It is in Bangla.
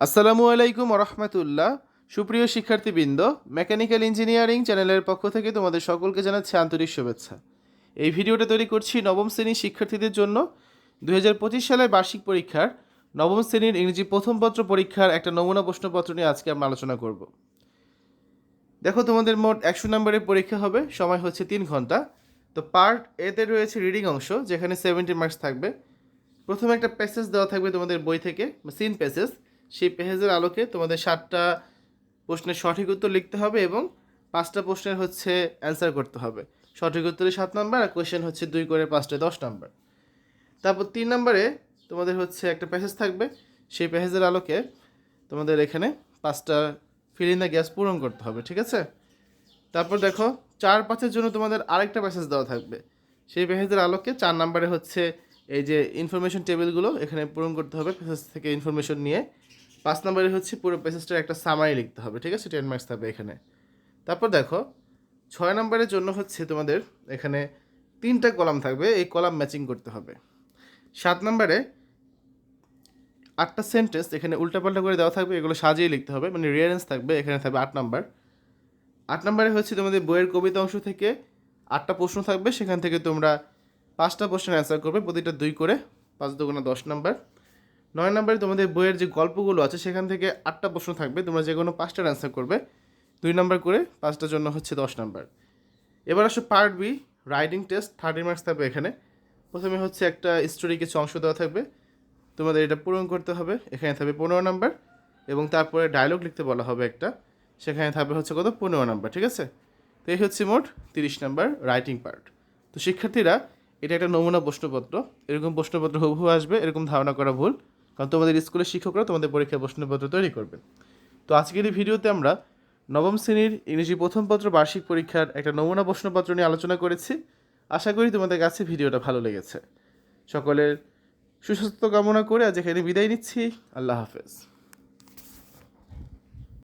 আসসালামু আলাইকুম রহমতুল্লাহ সুপ্রিয় শিক্ষার্থীবৃন্দ, মেকানিক্যাল ইঞ্জিনিয়ারিং চ্যানেলের পক্ষ থেকে তোমাদের সকলকে জানাচ্ছি আন্তরিক শুভেচ্ছা। এই ভিডিওটা তৈরি করছি নবম শ্রেণির শিক্ষার্থীদের জন্য। দু হাজার পঁচিশ সালের বার্ষিক পরীক্ষার নবম শ্রেণির ইংরেজি প্রথম পত্র পরীক্ষার একটা নমুনা প্রশ্নপত্র নিয়ে আজকে আমরা আলোচনা করব। দেখো তোমাদের মোট একশো নম্বরের পরীক্ষা হবে, সময় হচ্ছে তিন ঘণ্টা। তো পার্ট এতে রয়েছে রিডিং অংশ, যেখানে সেভেন্টি মার্কস থাকবে। প্রথমে একটা প্যাসেজ দেওয়া থাকবে তোমাদের বই থেকে, সিন প্যাসেজ। সেই প্যাসেজের আলোকে তোমাদের সাতটা প্রশ্নের সঠিক উত্তর লিখতে হবে এবং পাঁচটা প্রশ্নের হচ্ছে অ্যান্সার করতে হবে। সঠিক উত্তরে সাত নাম্বার আর কোয়েশ্চেন হচ্ছে দুই করে পাঁচটা দশ নাম্বার তারপর তিন নম্বরে তোমাদের হচ্ছে একটা প্যাসেজ থাকবে। সেই প্যাসেজের আলোকে তোমাদের এখানে পাঁচটা ফিল দ্য গ্যাস পূরণ করতে হবে, ঠিক আছে? তারপর দেখো, চার পাঁচের জন্য তোমাদের আরেকটা প্যাসেজ দেওয়া থাকবে। সেই প্যাসেজের আলোকে চার নাম্বারে হচ্ছে এই যে ইনফরমেশন টেবিলগুলো এখানে পূরণ করতে হবে। প্যাসেজ থেকে ইনফরমেশন নিয়ে পাঁচ নম্বরে হচ্ছে পুরো প্যাসেজটার একটা সামারি লিখতে হবে, ঠিক আছে? টেন মার্কস থাকবে এখানে। তারপর দেখো, ছয় নম্বরের জন্য হচ্ছে তোমাদের এখানে তিনটা কলাম থাকবে, এই কলাম ম্যাচিং করতে হবে। সাত নম্বরে আটটা সেন্টেন্স এখানে উল্টাপাল্টা করে দেওয়া থাকবে, এগুলো সাজিয়ে লিখতে হবে মানে রিয়ারেন্স থাকবে, এখানে থাকবে আট নম্বর। আট নম্বরে হচ্ছে তোমাদের বইয়ের কবিতা অংশ থেকে আটটা প্রশ্ন থাকবে, সেখান থেকে তোমরা পাঁচটা প্রশ্নের অ্যান্সার করবে, প্রতিটা দুই করে, পাঁচ দুগুণা দশ নাম্বার। নয় নম্বরে তোমাদের বইয়ের যে গল্পগুলো আছে, সেখান থেকে আটটা প্রশ্ন থাকবে। তোমরা যে কোনো পাঁচটার অ্যান্সার করবে। দুই নম্বর করে পাঁচটার জন্য হচ্ছে দশ নম্বর। এবার আসো part B riding test thirty marks থাকবে এখানে। প্রথমে হচ্ছে একটা স্টোরি কিছু অংশ দেওয়া থাকবে। তোমাদের এটা পূরণ করতে হবে, এখানে থাকবে পনেরো নাম্বার। এবং তারপরে ডায়লগ লিখতে বলা হবে একটা। সেখানে থাকবে হচ্ছে কত? পনেরো নাম্বার, ঠিক আছে? তো এই হচ্ছে মোট তিরিশ নাম্বার রাইটিং পার্ট তো শিক্ষার্থীরা, এটা একটা নমুনা প্রশ্নপত্র। এরকম প্রশ্নপত্র হুবহু আসবে, এরকম ধারণা করা ভুল। কারণ তোমাদের স্কুলের শিক্ষকরা তোমাদের পরীক্ষার প্রশ্নপত্র তৈরি করবে তো আজকের এই ভিডিওতে আমরা নবম শ্রেণির ইংরেজি প্রথম পত্র বার্ষিক পরীক্ষার একটা নমুনা প্রশ্নপত্র নিয়ে আলোচনা করেছি। আশা করি তোমাদের কাছে ভিডিওটা ভালো লেগেছে। সকলের সুস্বাস্থ্য কামনা করে আজ এখানে বিদায় নিচ্ছি। আল্লাহ হাফেজ।